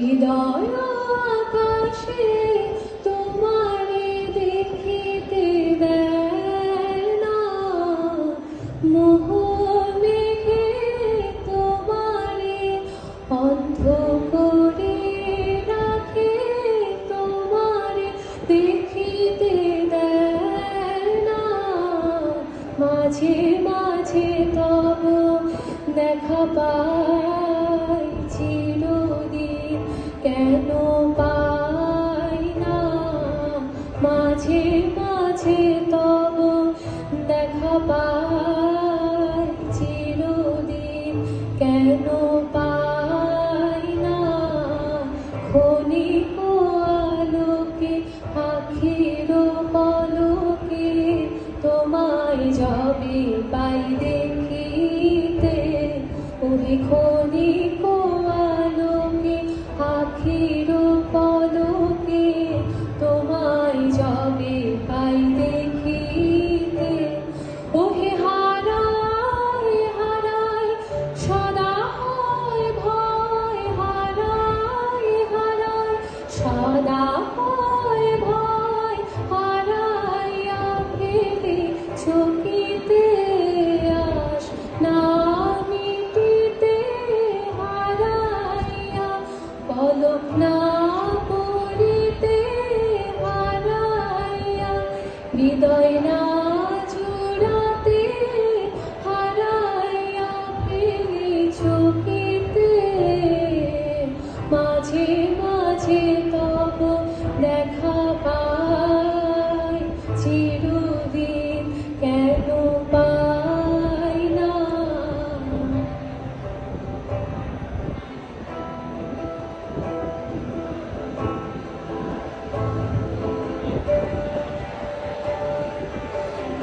হৃদয় আকাশে তোমারে দেখিতে তোমারে তোমারে দেখিতে না। মাঝে মাঝে তব দেখা পাই কেন পাই না মাঝে মাঝে তব দেখা পাই চিরদিন কেন পাই না ক্ষণিক আলোকে আখির পলকে তোমায় যাবে পাই দেখিতে ওরে ক্ষণিক পলক না পড়িতে হারাইয়া, হৃদয় না জোড়াতে হারাইয়া ফেলে চকিতে। মাঝে মাঝে তব দেখা পাই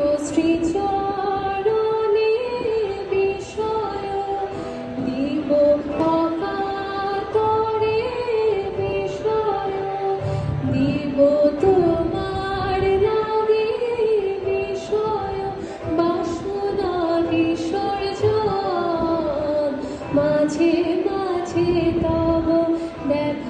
দিব শ্রীচরণে বিষয়, দিব অকাতরে বিষয়, দিব তোমার লাগে বিষয়, বাসনা বিসর্জন, মাঝে মাঝে তব দেখা